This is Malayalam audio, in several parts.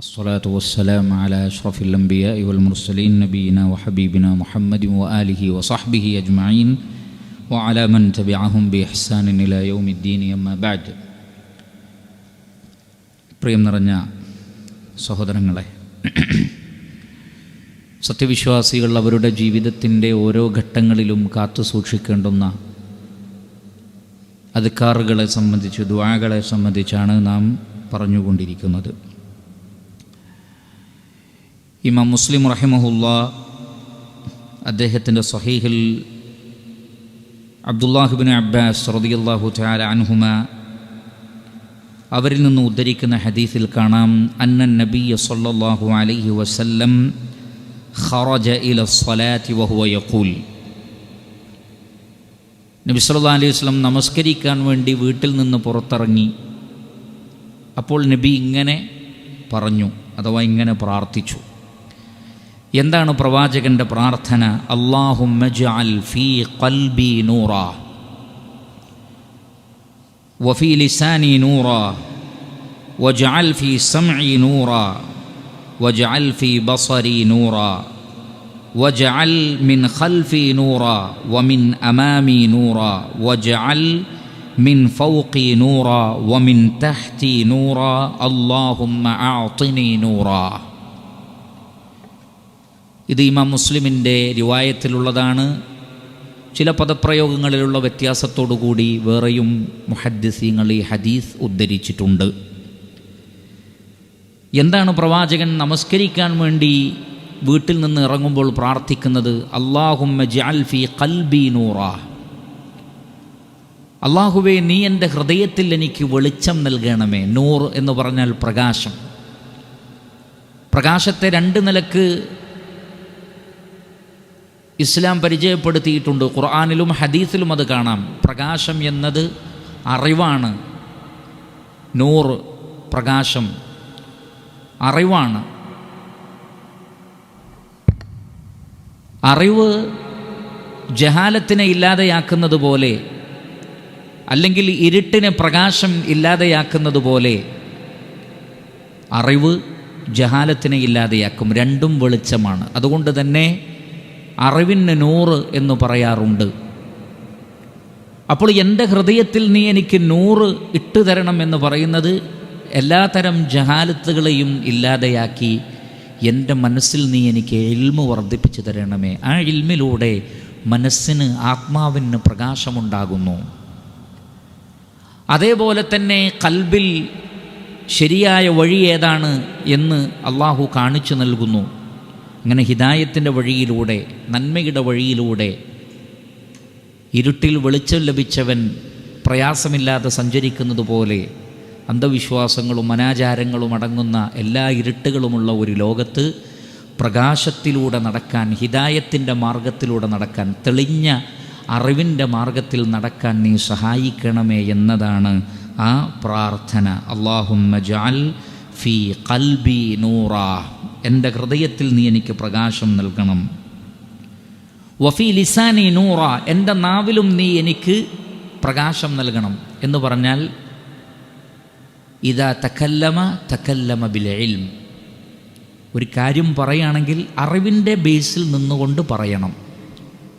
الصلاة والسلام على أشرف الأنبياء والمرسلين نبينا وحبيبنا محمد وآله وصحبه أجمعين وعلى من تبعهم بإحسان إلى يوم الدين أما بعد പ്രിയം നിറഞ്ഞ സഹോദരങ്ങളെ സത്യവിശ്വാസികൾ അവരുടെ ജീവിതത്തിൻ്റെ ഓരോ ഘട്ടങ്ങളിലും കാത്തു സൂക്ഷിക്കേണ്ടുന്ന അധികാറുകളെ സംബന്ധിച്ച് ദ്വാകളെ സംബന്ധിച്ചാണ് നാം പറഞ്ഞുകൊണ്ടിരിക്കുന്നത് ഇമാം മുസ്ലിം റഹിമഹുല്ല അദ്ദേഹത്തിന്റെ സഹീഹിൽ അബ്ദുല്ലാഹിബിൻ അബ്ബാസ് റതിയല്ലാഹു ചാല അൻഹുമ അവരിൽ നിന്ന് ഉദ്ധരിക്കുന്ന ഹദീസിൽ കാണാം അന്നൻ നബിയ സല്ലല്ലാഹു അലൈഹി വസല്ലം ഖറജ ഇല സ്വലാത്തി വഹുവ യഖൂൽ. നബി സല്ലാ അലൈഹി വസ്ലം നമസ്കരിക്കാൻ വേണ്ടി വീട്ടിൽ നിന്ന് പുറത്തിറങ്ങി. അപ്പോൾ നബി ഇങ്ങനെ പറഞ്ഞു അഥവാ ഇങ്ങനെ പ്രാർത്ഥിച്ചു. എന്താണ് പ്രവാചകന്റെ പ്രാർത്ഥന അള്ളാഹുമ്മജഅൽ ഫീ ഖൽബി നൂറ വഫീ ലിസാനി നൂറ വജഅൽ ഫീ സംഇ നൂറ വജഅൽ ഫീ ബസരി നൂറ വജഅൽ മിൻ ഖൽഫി നൂറ വമിൻ അമാമി നൂറ വജഅൽ من فوقي نورا ومن تحتي نورا اللهم أعطني نورا ഇത് ഇമാം മുസ്ലിമിന്റെ റിവായത്തിലുള്ളതാണ് ചില പദപ്രയോഗങ്ങളിലുള്ള വ്യത്യാസത്തോടു കൂടി വേറെയും മുഹദ്ദിസീങ്ങൾ ഈ ഹദീസ് ഉദ്ധരിച്ചിട്ടുണ്ട്. എന്താണ് പ്രവാചകൻ നമസ്കരിക്കാൻ വേണ്ടി വീട്ടിൽ നിന്ന് ഇറങ്ങുമ്പോൾ പ്രാർത്ഥിക്കുന്നത്? അള്ളാഹുമ്മ ജാൽഫി കൽബി നൂറ. അള്ളാഹുവേ നീ എന്റെ ഹൃദയത്തിൽ എനിക്ക് വെളിച്ചം നൽകണമേ. നൂർ എന്ന് പറഞ്ഞാൽ പ്രകാശം. പ്രകാശത്തെ രണ്ട് നിലയ്ക്ക് ഇസ്ലാം പരിചയപ്പെടുത്തിയിട്ടുണ്ട്. ഖുർആാനിലും ഹദീസിലും അത് കാണാം. പ്രകാശം എന്നത് അറിവാണ്. നൂർ പ്രകാശം അറിവാണ്. അറിവ് ജഹാലത്തിനെ ഇല്ലാതെയാക്കുന്നത് പോലെ അല്ലെങ്കിൽ ഇരുട്ടിനെ പ്രകാശം ഇല്ലാതെയാക്കുന്നത് പോലെ അറിവ് ജഹാലത്തിനെ ഇല്ലാതെയാക്കും. രണ്ടും വെളിച്ചമാണ്. അതുകൊണ്ട് തന്നെ അറിവിന് നൂറ് എന്ന് പറയാറുണ്ട്. അപ്പോൾ എന്റെ ഹൃദയത്തിൽ നീ എനിക്ക് നൂറ് ഇട്ടു തരണം എന്ന് പറയുന്നത് എല്ലാതരം ജഹാലത്തുകളെയും ഇല്ലാതെയാക്കി എന്റെ മനസ്സിൽ നീ എനിക്ക് എൽമ വർദ്ധിപ്പിച്ചു തരണമേ. ആ ഇൽമിലൂടെ മനസ്സിന് ആത്മാവിന് പ്രകാശമുണ്ടാകുന്നു. അതേപോലെ തന്നെ കൽബിൽ ശരിയായ വഴി ഏതാണ് എന്ന് അള്ളാഹു കാണിച്ചു നൽകുന്നു. അങ്ങനെ ഹിദായത്തിന്റെ വഴിയിലൂടെ നന്മയുടെ വഴിയിലൂടെ ഇരുട്ടിൽ വെളിച്ചം ലഭിച്ചവൻ പ്രയാസമില്ലാതെ സഞ്ചരിക്കുന്നത് പോലെ അന്ധവിശ്വാസങ്ങളും അനാചാരങ്ങളും അടങ്ങുന്ന എല്ലാ ഇരുട്ടുകളുമുള്ള ഒരു ലോകത്ത് പ്രകാശത്തിലൂടെ നടക്കാൻ ഹിദായത്തിന്റെ മാർഗത്തിലൂടെ നടക്കാൻ തെളിഞ്ഞ അറിവിന്റെ മാർഗത്തിൽ നടക്കാൻ നീ സഹായിക്കണമേ എന്നതാണ് ആ പ്രാർത്ഥന. അള്ളാഹുമ്മ ജാൽ ഫി കൽബി നൂറ. എന്റെ ഹൃദയത്തിൽ നീ എനിക്ക് പ്രകാശം നൽകണം. വഫി ലിസാനി നൂറ. എന്റെ നാവിലും നീ എനിക്ക് പ്രകാശം നൽകണം. എന്ന് പറഞ്ഞാൽ ഇതാ തക്കല്ലമ തക്കല്ലമ ബിൽ ഇൽം. ഒരു കാര്യം പറയുകയാണെങ്കിൽ അറിവിന്റെ ബേസിൽ നിന്നുകൊണ്ട് പറയണം.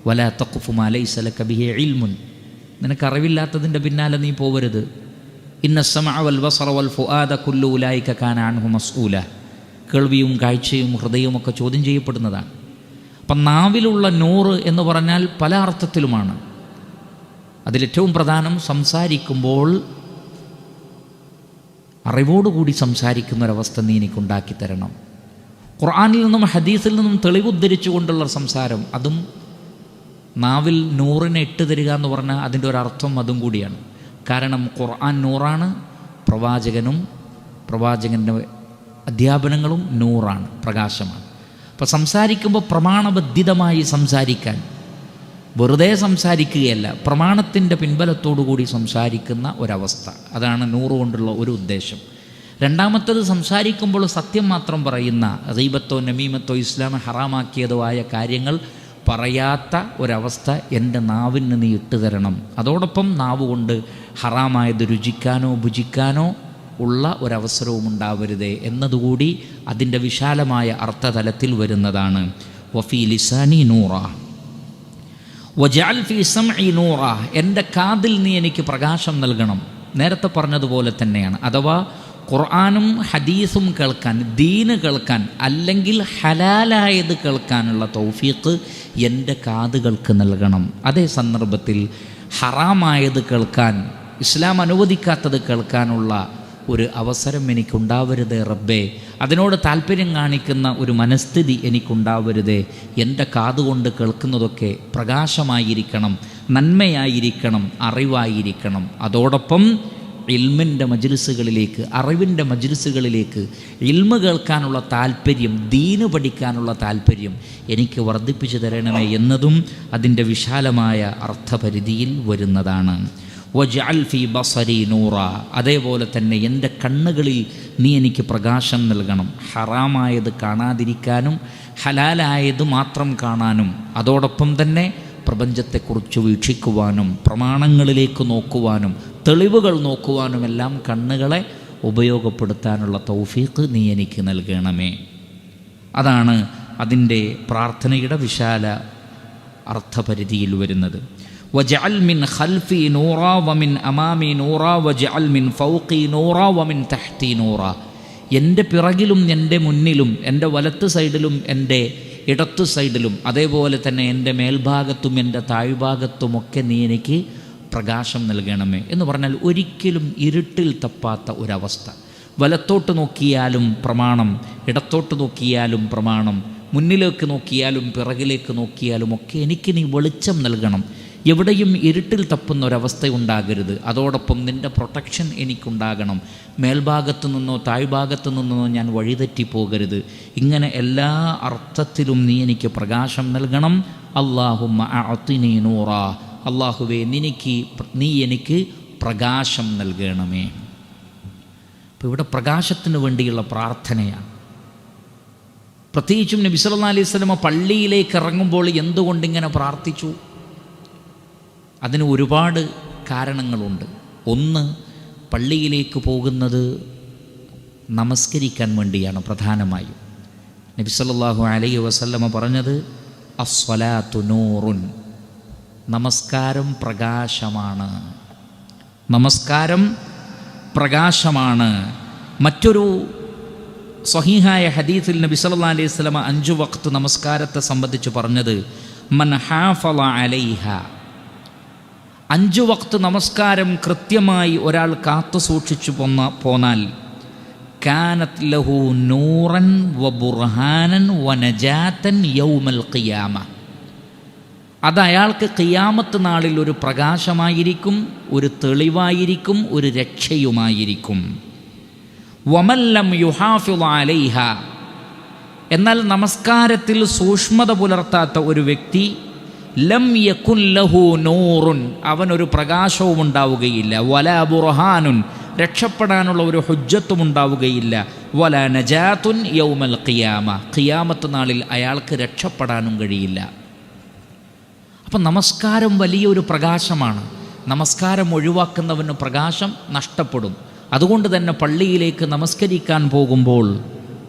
വല തക്കുഫുമാലൈസലക്ക ബിഹെ ഇൽമുൻ. നിനക്ക് അറിവില്ലാത്തതിന്റെ പിന്നാലെ നീ പോവരുത്. മസ്ഊല. കേൾവിയും കാഴ്ചയും ഹൃദയവും ഒക്കെ ചോദ്യം ചെയ്യപ്പെടുന്നതാണ്. അപ്പം നാവിലുള്ള നൂറ് എന്ന് പറഞ്ഞാൽ പല അർത്ഥത്തിലുമാണ്. അതിലേറ്റവും പ്രധാനം സംസാരിക്കുമ്പോൾ അറിവോടുകൂടി സംസാരിക്കുന്ന ഒരവസ്ഥ നീ എനിക്കുണ്ടാക്കി തരണം. ഖുർആാനിൽ നിന്നും ഹദീസിൽ നിന്നും തെളിവുദ്ധരിച്ചുകൊണ്ടുള്ള സംസാരം അതും നാവിൽ നൂറിനെ ഇട്ട് തരിക എന്ന് പറഞ്ഞാൽ അതിന്റെ ഒരർത്ഥം അതും കൂടിയാണ്. കാരണം ഖുർആൻ നൂറാണ് പ്രവാചകനും പ്രവാചകന്റെ അധ്യാപനങ്ങളും നൂറാണ് പ്രകാശമാണ്. അപ്പോൾ സംസാരിക്കുമ്പോൾ പ്രമാണബദ്ധിതമായി സംസാരിക്കാൻ വെറുതെ സംസാരിക്കുകയല്ല പ്രമാണത്തിന്റെ പിൻബലത്തോടുകൂടി സംസാരിക്കുന്ന ഒരവസ്ഥ. അതാണ് നൂറ് കൊണ്ടുള്ള ഒരു ഉദ്ദേശം. രണ്ടാമത്തത് സംസാരിക്കുമ്പോൾ സത്യം മാത്രം പറയുന്ന റീബത്തോ നമീമത്തോ ഇസ്ലാം ഹറാമാക്കിയതോ ആയ കാര്യങ്ങൾ പറയാത്ത ഒരവസ്ഥ എന്റെ നാവിന് നീ ഇട്ടു തരണം അതോടൊപ്പം നാവ് കൊണ്ട് ഹറാമായത് രുചിക്കാനോ ഭുജിക്കാനോ ഉള്ള ഒരവസരവും ഉണ്ടാവരുതേ എന്നതുകൂടി അതിന്റെ വിശാലമായ അർത്ഥതലത്തിൽ വരുന്നതാണ്. വഫി ലിസാനി നൂറ. വജാൽ ഫി സംഇ നൂറ. എന്റെ കാതിൽ നീ എനിക്ക് പ്രകാശം നൽകണം. നേരത്തെ പറഞ്ഞതുപോലെ തന്നെയാണ്. അഥവാ ഖുർആാനും ഹദീസും കേൾക്കാൻ ദീന് കേൾക്കാൻ അല്ലെങ്കിൽ ഹലാലായത് കേൾക്കാനുള്ള തൗഫീഖ് എന്റെ കാതുകൾക്ക് നൽകണം. അതേ സന്ദർഭത്തിൽ ഹറാമായത് കേൾക്കാൻ ഇസ്ലാം അനുവദിക്കാത്തത് കേൾക്കാനുള്ള ഒരു അവസരം എനിക്കുണ്ടാവരുതേ റബ്ബേ. അതിനോട് താല്പര്യം കാണിക്കുന്ന ഒരു മനസ്ഥിതി എനിക്കുണ്ടാവരുതേ. എന്റെ കാതുകൊണ്ട് കേൾക്കുന്നതൊക്കെ പ്രകാശമായിരിക്കണം നന്മയായിരിക്കണം അറിവായിരിക്കണം. അതോടൊപ്പം ഇൽമിന്റെ മജ്ലിസുകളിലേക്ക് അറിവിന്റെ മജ്ലിസുകളിലേക്ക് ഇൽമ കേൾക്കാനുള്ള താല്പര്യം ദീന് പഠിക്കാനുള്ള താല്പര്യം എനിക്ക് വർദ്ധിപ്പിച്ചു തരണമേ എന്നതും അതിന്റെ വിശാലമായ അർത്ഥപരിധിയിൽ വരുന്നതാണ്. വജഅൽ ഫി ബസരി നൂറ. അതേപോലെ തന്നെ എന്റെ കണ്ണുകളിൽ നീ എനിക്ക് പ്രകാശം നൽകണം. ഹറാമായത് കാണാതിരിക്കാനും ഹലാലായത് മാത്രം കാണാനും അതോടൊപ്പം തന്നെ പ്രപഞ്ചത്തെക്കുറിച്ച് വീക്ഷിക്കുവാനും പ്രമാണങ്ങളിലേക്ക് നോക്കുവാനും തെളിവുകൾ നോക്കുവാനും എല്ലാം കണ്ണുകളെ ഉപയോഗപ്പെടുത്താനുള്ള തൗഫീഖ് നീ എനിക്ക് നൽകണമേ. അതാണ് അതിന്റെ പ്രാർത്ഥനയുടെ വിശാല അർത്ഥപരിധിയിൽ വരുന്നത്. വജഅൽ മിൻ ഖൽഫി നൂറ വമിൻ അമാമി നൂറ വജഅൽ മിൻ ഫൗഖി നൂറ വമിൻ തഹ്തി നൂറ. എന്റെ പിറകിലും എന്റെ മുന്നിലും എന്റെ വലത്ത് സൈഡിലും എന്റെ ഇടത്ത് സൈഡിലും അതേപോലെ തന്നെ എന്റെ മേൽഭാഗത്തും എന്റെ താഴ്ഭാഗത്തുമൊക്കെ നീ എനിക്ക് പ്രകാശം നൽകണമേ എന്ന് പറഞ്ഞാൽ ഒരിക്കലും ഇരുട്ടിൽ തപ്പാത്ത ഒരവസ്ഥ. വലത്തോട്ട് നോക്കിയാലും പ്രമാണം ഇടത്തോട്ട് നോക്കിയാലും പ്രമാണം മുന്നിലേക്ക് നോക്കിയാലും പിറകിലേക്ക് നോക്കിയാലും ഒക്കെ എനിക്ക് നീ വെളിച്ചം നൽകണം. എവിടെയും ഇരുട്ടിൽ തപ്പുന്ന ഒരവസ്ഥ ഉണ്ടാകരുത്. അതോടൊപ്പം നിന്റെ പ്രൊട്ടക്ഷൻ എനിക്കുണ്ടാകണം. മേൽഭാഗത്തു നിന്നോ താഴ്ഭാഗത്തു നിന്നോ ഞാൻ വഴിതെറ്റി പോകരുത്. ഇങ്ങനെ എല്ലാ അർത്ഥത്തിലും നീ എനിക്ക് പ്രകാശം നൽകണം. അള്ളാഹുമ്മ അഅത്തിനി നൂറ. അള്ളാഹുവേ നിനക്ക് നീ എനിക്ക് പ്രകാശം നൽകണമേ. അപ്പോൾ ഇവിടെ പ്രകാശത്തിന് വേണ്ടിയുള്ള പ്രാർത്ഥനയാണ്. പ്രത്യേകിച്ചും നബിസ് അലൈഹി സ്വലമ പള്ളിയിലേക്ക് ഇറങ്ങുമ്പോൾ എന്തുകൊണ്ടിങ്ങനെ പ്രാർത്ഥിച്ചു? അതിന് ഒരുപാട് കാരണങ്ങളുണ്ട്. ഒന്ന് പള്ളിയിലേക്ക് പോകുന്നത് നമസ്കരിക്കാൻ വേണ്ടിയാണ് പ്രധാനമായും. നബി സല്ലല്ലാഹു അലൈഹി വസല്ലമ പറഞ്ഞത് അസ്വലാത്തു നൂറുൻ. നമസ്കാരം പ്രകാശമാണ്. നമസ്കാരം പ്രകാശമാണ്. മറ്റൊരു സ്വഹീഹായ ഹദീഫിൽ നബി സല്ലാ അലൈഹി സ്വലമ അഞ്ചു വക്ത് നമസ്കാരത്തെ സംബന്ധിച്ച് പറഞ്ഞത് മൻ ഹാഫല അലൈഹ. അഞ്ചു വക്ത് നമസ്കാരം കൃത്യമായി ഒരാൾ കാത്തു സൂക്ഷിച്ചു പോന്ന പോന്നാൽ കാനത്ത് ലഹു നൂറൻ വ ബുർഹാനൻ വനജാത്തൻ യൗമൽ ഖിയാമ. അത് അയാൾക്ക് ഖിയാമത്ത് നാളിൽ ഒരു പ്രകാശമായിരിക്കും ഒരു തെളിവായിരിക്കും ഒരു രക്ഷയുമായിരിക്കും. വമല്ലം യുഹാഫിള അലൈഹ. എന്നാൽ നമസ്കാരത്തിൽ സൂക്ഷ്മത പുലർത്താത്ത ഒരു വ്യക്തി ലം യക്കുൻ ലഹു നൂറുൻ. അവനൊരു പ്രകാശവും ഉണ്ടാവുകയില്ല. വല ബുർഹാനുൻ. രക്ഷപ്പെടാനുള്ള ഒരു ഹുജ്ജത്തും ഉണ്ടാവുകയില്ല. വല നജാത്തുൻ യൗമൽ ഖിയാമ. ഖിയാമത്ത് നാളിൽ അയാൾക്ക് രക്ഷപ്പെടാനും കഴിയില്ല. അപ്പം നമസ്കാരം വലിയൊരു പ്രകാശമാണ്. നമസ്കാരം ഒഴിവാക്കുന്നവന് പ്രകാശം നഷ്ടപ്പെടും. അതുകൊണ്ട് തന്നെ പള്ളിയിലേക്ക് നമസ്കരിക്കാൻ പോകുമ്പോൾ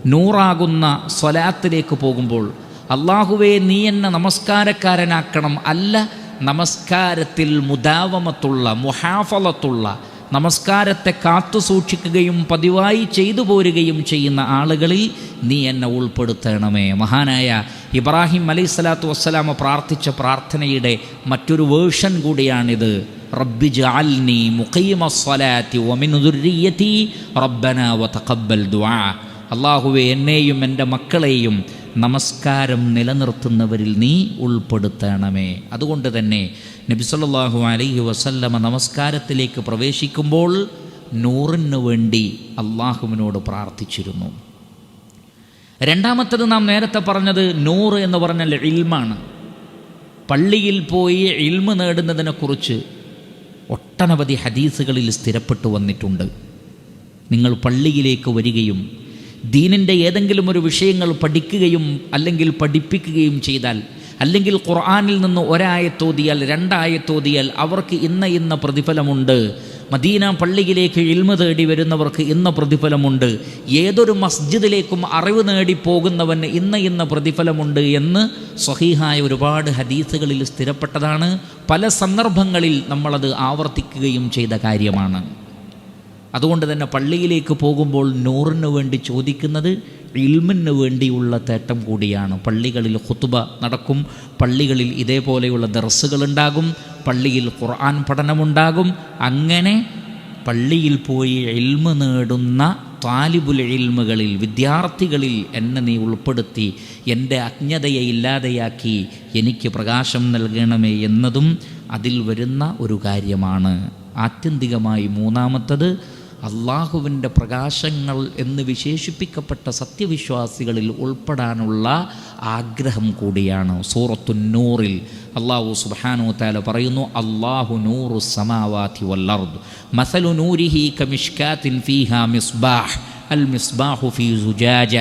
നൂറാകുന്ന സ്വലാത്തിലേക്ക് പോകുമ്പോൾ അള്ളാഹുവേ നീ എന്നെ നമസ്കാരക്കാരനാക്കണം. അല്ല നമസ്കാരത്തിൽ മുദാവമത്തുള്ള മുഹാഫലത്തുള്ള നമസ്കാരത്തെ കാത്തു സൂക്ഷിക്കുകയും പതിവായി ചെയ്തു പോരുകയും ചെയ്യുന്ന ആളുകളിൽ നീ എന്നെ ഉൾപ്പെടുത്തണമേ. മഹാനായ ഇബ്രാഹിം അലൈഹി സ്വലാത്തു വസ്സലാമ പ്രാർത്ഥിച്ച പ്രാർത്ഥനയുടെ മറ്റൊരു വേർഷൻ കൂടിയാണിത്. റബ്ബി ജാൽനി റബ്ബന വതഖബ്ബൽ ദുആ. അള്ളാഹുവെ എന്നെയും എന്റെ മക്കളെയും നമസ്കാരം നിലനിർത്തുന്നവരിൽ നീ ഉൾപ്പെടുത്തണമേ. അതുകൊണ്ട് തന്നെ നബി സല്ലല്ലാഹു അലൈഹി വസല്ലമ നമസ്കാരത്തിലേക്ക് പ്രവേശിക്കുമ്പോൾ നൂറിന് വേണ്ടി അള്ളാഹുവിനോട് പ്രാർത്ഥിച്ചിരുന്നു. രണ്ടാമത്തത് നാം നേരത്തെ പറഞ്ഞത് നൂറ് എന്ന് പറഞ്ഞാൽ ഇൽമാണ്. പള്ളിയിൽ പോയി ഇൽമ് നേടുന്നതിനെക്കുറിച്ച് ഒട്ടനവധി ഹദീസുകളിൽ സ്ഥിരപ്പെട്ടു വന്നിട്ടുണ്ട്. നിങ്ങൾ പള്ളിയിലേക്ക് വരികയും ദീനിന്റെ ഏതെങ്കിലും ഒരു വിഷയങ്ങൾ പഠിക്കുകയും അല്ലെങ്കിൽ പഠിപ്പിക്കുകയും ചെയ്താൽ അല്ലെങ്കിൽ ഖുർആാനിൽ നിന്ന് ഒരായത്തോതിയാൽ രണ്ടായത്തോതിയാൽ അവർക്ക് ഇന്ന ഇന്ന പ്രതിഫലമുണ്ട്. മദീന പള്ളിയിലേക്ക് ഇൽമ തേടി വരുന്നവർക്ക് ഇന്ന പ്രതിഫലമുണ്ട്. ഏതൊരു മസ്ജിദിലേക്കും അറിവ് നേടി പോകുന്നവന് ഇന്ന ഇന്ന പ്രതിഫലമുണ്ട് എന്ന് സ്വഹീഹായ ഒരുപാട് ഹദീസുകളിൽ സ്ഥിരപ്പെട്ടതാണ്. പല സന്ദർഭങ്ങളിൽ നമ്മളത് ആവർത്തിക്കുകയും ചെയ്ത കാര്യമാണ്. അതുകൊണ്ട് തന്നെ പള്ളിയിലേക്ക് പോകുമ്പോൾ നൂറിന് വേണ്ടി ചോദിക്കുന്നത് ഇൽമിന് വേണ്ടിയുള്ള തേട്ടം കൂടിയാണ്. പള്ളികളിൽ ഹുത്തുബ നടക്കും പള്ളികളിൽ ഇതേപോലെയുള്ള ദർസുകളുണ്ടാകും പള്ളിയിൽ ഖുർആൻ പഠനമുണ്ടാകും. അങ്ങനെ പള്ളിയിൽ പോയി എൽമ് നേടുന്ന താലിബുൽ എൽമുകളിൽ വിദ്യാർത്ഥികളിൽ എന്നെ നീ ഉൾപ്പെടുത്തി എന്റെ അജ്ഞതയെ ഇല്ലാതെയാക്കി എനിക്ക് പ്രകാശം നൽകണമേ എന്നതും അതിൽ വരുന്ന ഒരു കാര്യമാണ്. ആത്യന്തികമായി മൂന്നാമത്തത് അള്ളാഹുവിന്റെ പ്രകാശങ്ങൾ എന്ന് വിശേഷിപ്പിക്കപ്പെട്ട സത്യവിശ്വാസികളിൽ ഉൾപ്പെടാനുള്ള ആഗ്രഹം കൂടിയാണ്. സൂറത്തു നൂറിൽ അള്ളാഹു സുബാനു താല പറയുന്നു അള്ളാഹു നൂറു സമാവാതി വല്ലർദ് മസലു നൂരിഹി കമിഷ്കാത്തിൻ ഫീഹ മിസ്ബാഹ് അൽ മിസ്ബാഹു ഫി സുജാജ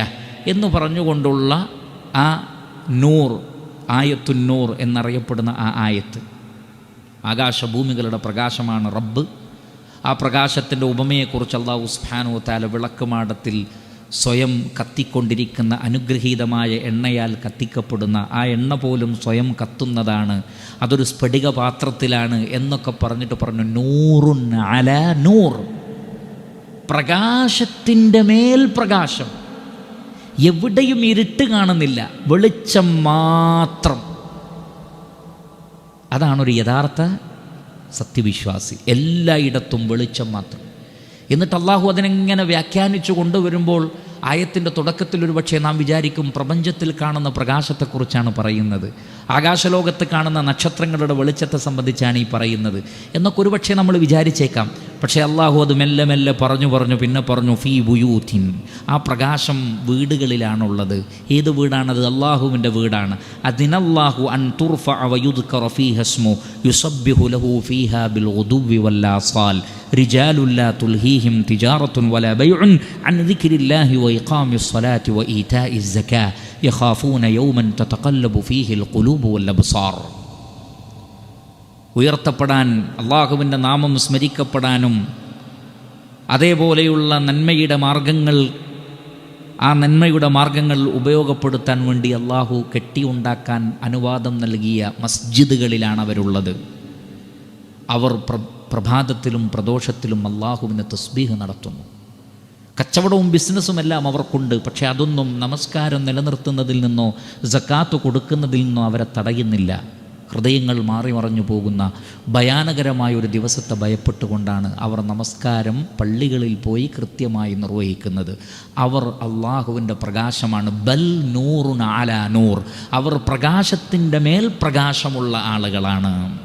എന്ന് പറഞ്ഞുകൊണ്ടുള്ള ആ നൂർ ആയത്തുന്നൂർ എന്നറിയപ്പെടുന്ന ആ ആയത്ത്. ആകാശഭൂമികളുടെ പ്രകാശമാണ് റബ്ബ്. ആ പ്രകാശത്തിന്റെ ഉപമയെക്കുറിച്ച് അള്ളാഹു സുബ്ഹാനഹു താല വിളക്കുമാടത്തിൽ സ്വയം കത്തിക്കൊണ്ടിരിക്കുന്ന അനുഗ്രഹീതമായ എണ്ണയാൽ കത്തിക്കപ്പെടുന്ന ആ എണ്ണ പോലും സ്വയം കത്തുന്നതാണ്. അതൊരു സ്ഫടിക പാത്രത്തിലാണ് എന്നൊക്കെ പറഞ്ഞിട്ട് പറഞ്ഞു നൂറുൻ അല നൂർ. പ്രകാശത്തിന്റെ മേൽ പ്രകാശം. എവിടെയും ഇരുട്ട് കാണുന്നില്ല വെളിച്ചം മാത്രം. അതാണൊരു യഥാർത്ഥ സത്യവിശ്വാസി. എല്ലായിടത്തും വെളിച്ചം മാത്രം. എന്നിട്ട് അള്ളാഹു അതിനെങ്ങനെ വ്യാഖ്യാനിച്ചു കൊണ്ടുവരുമ്പോൾ ആയത്തിന്റെ തുടക്കത്തിൽ ഒരു പക്ഷേ നാം വിചാരിക്കും പ്രപഞ്ചത്തിൽ കാണുന്ന പ്രകാശത്തെക്കുറിച്ചാണ് പറയുന്നത്. ആകാശലോകത്ത് കാണുന്ന നക്ഷത്രങ്ങളുടെ വെളിച്ചത്തെ സംബന്ധിച്ചാണ് ഈ പറയുന്നത്. എന്നൊക്കെ ഒരുപക്ഷെ നമ്മൾ വിചാരിച്ചേക്കാം. പക്ഷേ അള്ളാഹു അത് മെല്ലെ മെല്ലെ പറഞ്ഞു പറഞ്ഞു പിന്നെ പറഞ്ഞു ഫീ ബുയൂത്തിൻ. ആ പ്രകാശം വീടുകളിലാണുള്ളത്. ഏത് വീടാണത്? അള്ളാഹുവിന്റെ വീടാണ്. അതിനല്ലാഹു അൻ തുർഫ അവയുദ് കറഫീ ഹസ്മു യുസബ്ബിഹു ലഹു ഫീഹ ബിൽ ഒതുവി വല്ലാസാൽ റിജാലുല്ലാ തുൽഹീഹിം തിജാറത്തുൻ വല ബൈഉൻ അൻ ദിക്രില്ലാഹി വ ഇഖാമി സ്വലാത്തി വ ഈതാഇ സക്കാ യഖാഫൂന യൗമൻ തതഖല്ലബു ഫീഹിൽ ഖുലൂബു വൽ അബ്സാർ. ഉയർത്തപ്പെടാൻ അള്ളാഹുവിന്റെ നാമം സ്മരിക്കപ്പെടാനും അതേപോലെയുള്ള നന്മയുടെ മാർഗങ്ങൾ ആ നന്മയുടെ മാർഗങ്ങൾ ഉപയോഗപ്പെടുത്താൻ വേണ്ടി അള്ളാഹു കെട്ടിയുണ്ടാക്കാൻ അനുവാദം നൽകിയ മസ്ജിദുകളിലാണ് അവരുള്ളത് അവർ പ്ര പ്രഭാതത്തിലും പ്രദോഷത്തിലും അള്ളാഹുവിന് തസ്ബീഹ് നടത്തുന്നു. കച്ചവടവും ബിസിനസ്സും എല്ലാം അവർക്കുണ്ട് പക്ഷേ അതൊന്നും നമസ്കാരം നിലനിർത്തുന്നതിൽ നിന്നോ ജക്കാത്ത് കൊടുക്കുന്നതിൽ നിന്നോ അവരെ തടയുന്നില്ല. ഹൃദയങ്ങൾ മാറി മറഞ്ഞു പോകുന്ന ഭയാനകരമായ ഒരു ദിവസത്തെ ഭയപ്പെട്ടുകൊണ്ടാണ് അവർ നമസ്കാരം പള്ളികളിൽ പോയി കൃത്യമായി നിർവഹിക്കുന്നത്. അവർ അള്ളാഹുവിന്റെ പ്രകാശമാണ്. ബൽ നൂറുൻ ആല നൂർ. അവർ പ്രകാശത്തിന്റെ മേൽ പ്രകാശമുള്ള ആളുകളാണ്.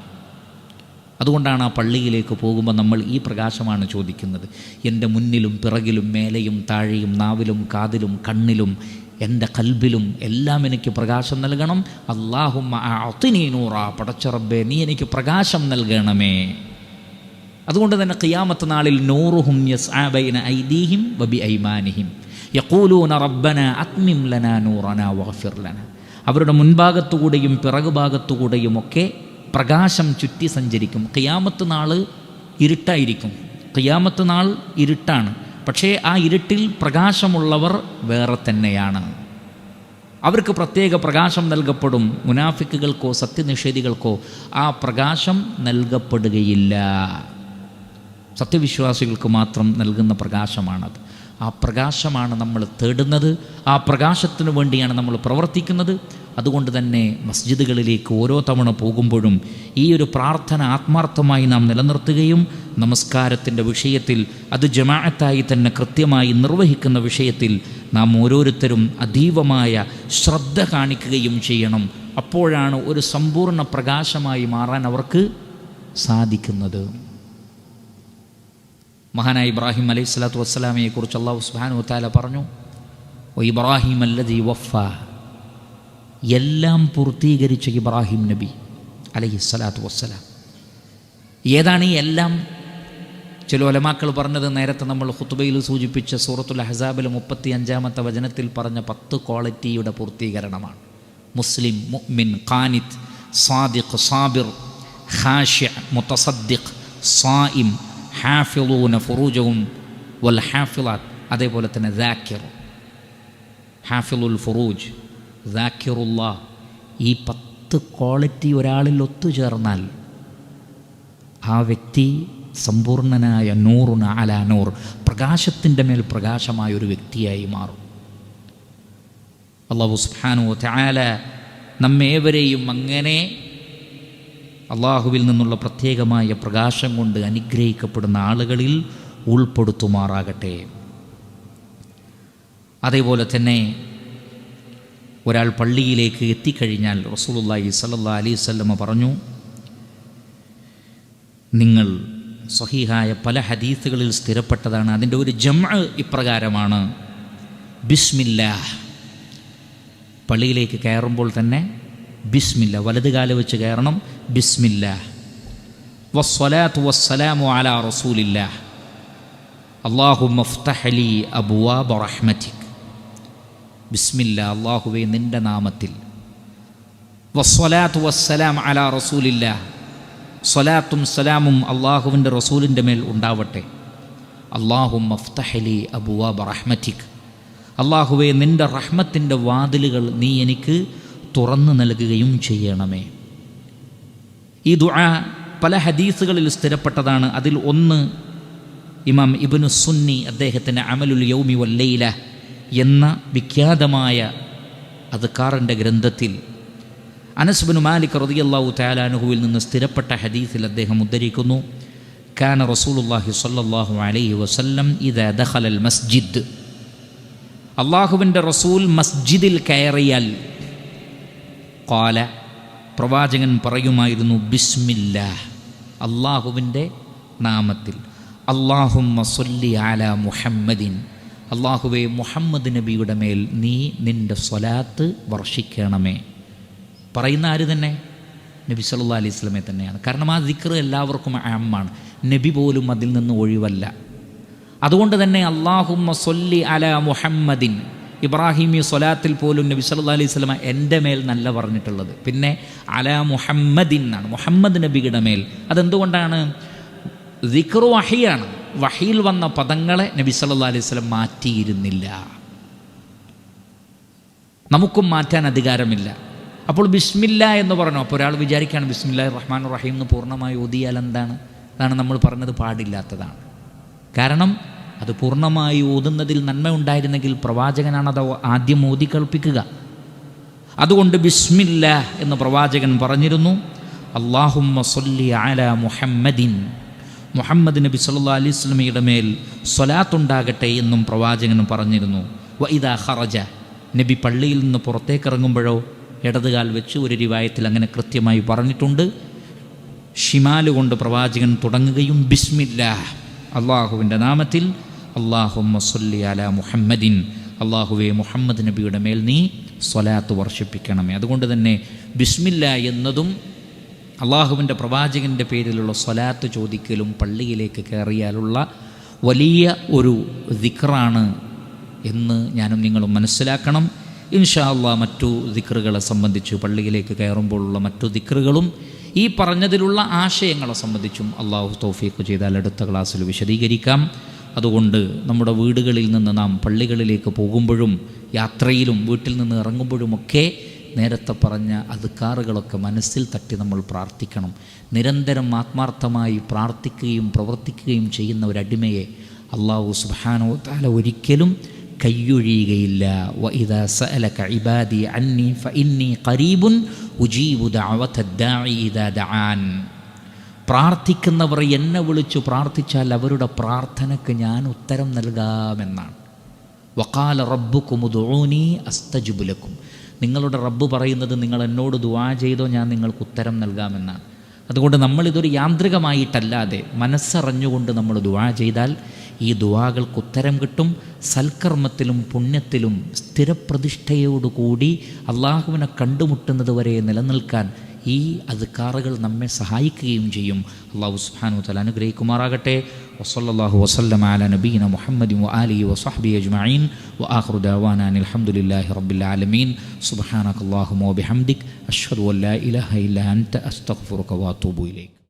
അതുകൊണ്ടാണ് ആ പള്ളിയിലേക്ക് പോകുമ്പോൾ നമ്മൾ ഈ പ്രകാശമാണ് ചോദിക്കുന്നത്. എന്റെ മുന്നിലും പിറകിലും മേലെയും താഴെയും നാവിലും കാതിലും കണ്ണിലും എന്റെ കൽബിലും എല്ലാം എനിക്ക് പ്രകാശം നൽകണം. അള്ളാഹും നൂറ. പടച്ചറബേ നീ എനിക്ക് പ്രകാശം നൽകണമേ. അതുകൊണ്ട് തന്നെ ഖിയാമത്ത് നാളിൽ നൂറുഹും യസ് ആബൈന ഐദീഹിം വബി ഐമാനിഹിം. യക്കൂലൂന റബ്ബന അത്മിം ലന നൂറന വഫിർ അവരുടെ മുൻഭാഗത്തുകൂടെയും പിറകുഭാഗത്തുകൂടെയും ഒക്കെ പ്രകാശം ചുറ്റി സഞ്ചരിക്കും. ഖിയാമത്ത് നാൾ ഇരുട്ടായിരിക്കും. ഖിയാമത്ത് നാൾ ഇരുട്ടാണ്. പക്ഷേ ആ ഇരുട്ടിൽ പ്രകാശമുള്ളവർ വേറെ തന്നെയാണ്. അവർക്ക് പ്രത്യേക പ്രകാശം നൽകപ്പെടും. മുനാഫിക്കുകൾക്കോ സത്യനിഷേധികൾക്കോ ആ പ്രകാശം നൽകപ്പെടുകയില്ല. സത്യവിശ്വാസികൾക്ക് മാത്രം നൽകുന്ന പ്രകാശമാണത്. ആ പ്രകാശമാണ് നമ്മൾ തേടുന്നത്. ആ പ്രകാശത്തിനു വേണ്ടിയാണ് നമ്മൾ പ്രവർത്തിക്കുന്നത്. അതുകൊണ്ട് തന്നെ മസ്ജിദുകളിലേക്ക് ഓരോ തവണ പോകുമ്പോഴും ഈ ഒരു പ്രാർത്ഥന ആത്മാർത്ഥമായി നാം നിലനിർത്തുകയും നമസ്കാരത്തിന്റെ വിഷയത്തിൽ അത് ജമാഅത്തായി തന്നെ കൃത്യമായി നിർവഹിക്കുന്ന വിഷയത്തിൽ നാം ഓരോരുത്തരും അതീവമായ ശ്രദ്ധ കാണിക്കുകയും ചെയ്യണം. അപ്പോഴാണ് ഒരു സമ്പൂർണ പ്രകാശമായി മാറാൻ അവർക്ക് സാധിക്കുന്നത്. മഹാനായ ഇബ്രാഹിം അലൈഹി സ്വലാത്തു വസ്സലാമയെക്കുറിച്ച് അള്ളാഹു സുബാനു താല പറഞ്ഞു ഇബ്രാഹിം അല്ലതീ വഫ എല്ലാം പൂർത്തീകരിച്ച ഇബ്രാഹിം നബി അലൈഹി സ്വലാത്തു വസ്സലാം. ഏതാണ് ഈ എല്ലാം? ചില ഒലമാക്കൾ പറഞ്ഞത് നേരത്തെ നമ്മൾ ഹുത്തുബയിൽ സൂചിപ്പിച്ച സൂറത്തുൽ ഹസാബിൽ മുപ്പത്തി അഞ്ചാമത്തെ വചനത്തിൽ പറഞ്ഞ പത്ത് ക്വാളിറ്റിയുടെ പൂർത്തീകരണമാണ്. മുസ്ലിം മുഅ്മിൻ ഖാനിത്ത് സാദിഖ് സാബിർ ഹാഷ്യ മുത്തസദ്ദിഖ് സായിം ഹാഫിളൂന ഫുറൂജവും വൽ ഹാഫിളാത്ത് അതേപോലെ തന്നെ ദാക്കിർ. ഹാഫിളുൽ ഫുറൂജ് ദാക്കിറുള്ള ഈ പത്ത് ക്വാളിറ്റി ഒരാളിൽ ഒത്തുചേർന്നാൽ ആ വ്യക്തി സമ്പൂർണനായ നൂറുന അലാ നൂർ പ്രകാശത്തിന്റെ മേൽ പ്രകാശമായ ഒരു വ്യക്തിയായി മാറും. അള്ളാഹു സുഹാനു തആല നമ്മേവരെയും അങ്ങനെ അള്ളാഹുവിൽ നിന്നുള്ള പ്രത്യേകമായ പ്രകാശം കൊണ്ട് അനുഗ്രഹിക്കപ്പെടുന്ന ആളുകളിൽ ഉൾപ്പെടുത്തുമാറാകട്ടെ. അതേപോലെ തന്നെ ഒരാൾ പള്ളിയിലേക്ക് എത്തിക്കഴിഞ്ഞാൽ റസൂലുള്ളാഹി സ്വല്ലല്ലാഹി അലൈഹി വസല്ലമ പറഞ്ഞു നിങ്ങൾ സ്വഹീഹായ പല ഹദീസുകളിൽ സ്ഥിരപ്പെട്ടതാണ്. അതിന്റെ ഒരു ജമ ഇപ്രകാരമാണ്. ബിസ്മില്ലാഹ്. പള്ളിയിലേക്ക് കയറുമ്പോൾ തന്നെ ബിസ്മില്ല വലത് കാൽ വെച്ച് കയറണം ബിസ്മില്ല വസ്വലാത്തു വസ്സലാമു അല റസൂലില്ല അള്ളാഹു മഫ്തഹലി അബുവാ റഹ്മറ്റിക് ബിസ്മില്ല അള്ളാഹുവെ നിന്റെ നാമത്തിൽ. വസ്വലാത്തു വസ്സലാം അല റസൂലില്ല. സ്വലാത്തും സലാമും അള്ളാഹുവിന്റെ റസൂലിന്റെ മേൽ ഉണ്ടാവട്ടെ. അള്ളാഹു മഫ്തഹലി അബുവാബ് റഹ്മറ്റിക് അള്ളാഹുവെ നിന്റെ റഹ്മത്തിന്റെ വാതിലുകൾ നീ എനിക്ക് തുറന്നു നൽകുകയും ചെയ്യണമേ. ഈ ദുആ പല ഹദീസുകളിൽ സ്ഥിരപ്പെട്ടതാണ്. അതിൽ ഒന്ന് ഇമാം ഇബിനു സുന്നി അദ്ദേഹത്തിന്റെ അമലുൽ യൗമി വല്ലയില എന്ന വിഖ്യാതമായ അദ്കാറിന്റെ ഗ്രന്ഥത്തിൽ അനസ്ബിൻ മാലിക് റളിയല്ലാഹു താലാനുഹുവിൽ നിന്ന് സ്ഥിരപ്പെട്ട ഹദീസിൽ അദ്ദേഹം ഉദ്ധരിക്കുന്നു കാന റസൂലുള്ളാഹി സല്ലാഹു അലൈഹി വസല്ലം ഇത് ദഖലൽ മസ്ജിദ്. അള്ളാഹുവിന്റെ റസൂൽ മസ്ജിദിൽ കയറിയാൽ കാല പ്രവാചകൻ പറയുമായിരുന്നു ബിസ്മില്ല അള്ളാഹുവിന്റെ നാമത്തിൽ അള്ളാഹുമ്മ സൊല്ലി ആല മുഹമ്മദിൻ അള്ളാഹുവെ മുഹമ്മദ് നബിയുടെ മേൽ നീ നിന്റെ സ്വലാത്ത് വർഷിക്കണമേ. പറയുന്ന ആര് തന്നെ? നബി സല്ലാ അലൈഹി സ്വലമെ തന്നെയാണ്. കാരണം ആ ദിക്ർ എല്ലാവർക്കും ആമാണ്. നബി പോലും അതിൽ നിന്ന് ഒഴിവല്ല. അതുകൊണ്ട് തന്നെ അള്ളാഹുമ്മ സൊല്ലി അല മുഹമ്മദിൻ. ഇബ്രാഹിമി സ്വലാത്തിൽ പോലും നബി സല്ലാ അലൈഹി സ്വലമ എന്റെ മേൽ നല്ല പറഞ്ഞിട്ടുള്ളത്. പിന്നെ അല മുഹമ്മദിൻ എന്നാണ്. മുഹമ്മദ് നബിയുടെ മേൽ. അതെന്തുകൊണ്ടാണ്? ദിക്റു വഹിയാണ്. വഹിയിൽ വന്ന പദങ്ങളെ നബി സല്ലാ അലൈഹി സ്വലം മാറ്റിയിരുന്നില്ല. നമുക്കും മാറ്റാൻ അധികാരമില്ല. അപ്പോൾ ബിസ്മില്ല എന്ന് പറഞ്ഞു? അപ്പോൾ ഒരാൾ വിചാരിക്കുകയാണ് ബിസ്മില്ലാ റഹ്മാൻ റഹീം എന്ന് പൂർണമായി ഓതിയാൽ എന്താണ്? അതാണ് നമ്മൾ പറഞ്ഞത് പാടില്ലാത്തതാണ്. കാരണം അത് പൂർണമായി ഓതുന്നതിൽ നന്മ ഉണ്ടായിരുന്നെങ്കിൽ പ്രവാചകനാണ് അത് ആദ്യം ഓതി കൽപ്പിക്കുക അതുകൊണ്ട് ബിസ്മില്ല എന്ന് പ്രവാചകൻ പറഞ്ഞിരുന്നു അള്ളാഹുമ്മ സൊല്ലി ആല മുഹമ്മദിൻ മുഹമ്മദ് നബി സല്ലാ അലൈഹി സ്വലമിയുടെ മേൽ സ്വലാത്തുണ്ടാകട്ടെ എന്നും പ്രവാചകൻ പറഞ്ഞിരുന്നു. വ ഇതാ ഹറജ നബി പള്ളിയിൽ നിന്ന് പുറത്തേക്കിറങ്ങുമ്പോഴോ ഇടതുകാൽ വെച്ച് ഒരു രിവായത്തിൽ അങ്ങനെ കൃത്യമായി പറഞ്ഞിട്ടുണ്ട്. ഷിമാൽ കൊണ്ട് പ്രവാചകൻ തുടങ്ങുകയും ബിസ്മില്ലാ അള്ളാഹുവിന്റെ നാമത്തിൽ അള്ളാഹു സൊല്ലി അല മുഹമ്മദിൻ. അള്ളാഹുവെ മുഹമ്മദ് നബിയുടെ മേൽ നീ സ്വലാത്ത് വർഷിപ്പിക്കണമേ. അതുകൊണ്ട് തന്നെ ബിസ്മില്ല എന്നതും അള്ളാഹുവിന്റെ പ്രവാചകന്റെ പേരിലുള്ള സ്വലാത്ത് ചോദിക്കലും പള്ളിയിലേക്ക് കയറിയാലുള്ള വലിയ ഒരു ദിക്റാണ് എന്ന് ഞാനും നിങ്ങളും മനസ്സിലാക്കണം. ഇൻഷാ അള്ളാ മറ്റു ദിക്റുകളെ സംബന്ധിച്ച് പള്ളിയിലേക്ക് കയറുമ്പോഴുള്ള മറ്റു ദിക്റുകളും ഈ പറഞ്ഞതിലുള്ള ആശയങ്ങളെ സംബന്ധിച്ചും അള്ളാഹു തോഫീക്ക് ചെയ്താൽ അടുത്ത ക്ലാസ്സിൽ വിശദീകരിക്കാം. അതുകൊണ്ട് നമ്മുടെ വീടുകളിൽ നിന്ന് നാം പള്ളികളിലേക്ക് പോകുമ്പോഴും യാത്രയിലും വീട്ടിൽ നിന്ന് ഇറങ്ങുമ്പോഴുമൊക്കെ നേരത്തെ പറഞ്ഞ അധികാറുകളൊക്കെ മനസ്സിൽ തട്ടി നമ്മൾ പ്രാർത്ഥിക്കണം. നിരന്തരം ആത്മാർത്ഥമായി പ്രാർത്ഥിക്കുകയും പ്രവർത്തിക്കുകയും ചെയ്യുന്ന ഒരു അടിമയെ അള്ളാഹു സുബാനോ താല ഒരിക്കലും കയ്യൊഴിയുകയില്ല വ ഇദാ സഅലക ഇബാദി അന്നി ഖരീബുൻ ഉജീബു ഇദാ പ്രാർത്ഥിക്കുന്നവർ എന്നെ വിളിച്ചു പ്രാർത്ഥിച്ചാൽ അവരുടെ പ്രാർത്ഥനയ്ക്ക് ഞാൻ ഉത്തരം നൽകാമെന്നാണ്. വക്കാല റബ്ബുക്കും ഉദോണി അസ്തജുബുലക്കും നിങ്ങളുടെ റബ്ബ് പറയുന്നത് നിങ്ങൾ എന്നോട് ദുവാ ചെയ്തോ ഞാൻ നിങ്ങൾക്ക് ഉത്തരം നൽകാമെന്നാണ്. അതുകൊണ്ട് നമ്മളിതൊരു യാന്ത്രികമായിട്ടല്ലാതെ മനസ്സറിഞ്ഞുകൊണ്ട് നമ്മൾ ദുവാ ചെയ്താൽ ഈ ദുവാകൾക്ക് ഉത്തരം കിട്ടും സൽക്കർമ്മത്തിലും പുണ്യത്തിലും സ്ഥിരപ്രതിഷ്ഠയോടുകൂടി അള്ളാഹുവിനെ കണ്ടുമുട്ടുന്നത് വരെ നിലനിൽക്കാൻ ഈ അധികാറുകൾ നമ്മെ സഹായിക്കുകയും ചെയ്യും. അള്ളാഹു സുഹാനു തല അനുഗ്രഹിക്കുമാറാകട്ടെ. وصلى الله وسلم على نبينا محمد وآله وصحبه أجمعين وآخر دعوانا أن الحمد لله رب العالمين. سبحانك اللهم وبحمدك أشهد أن لا إله إلا أنت أستغفرك وأتوب إليك.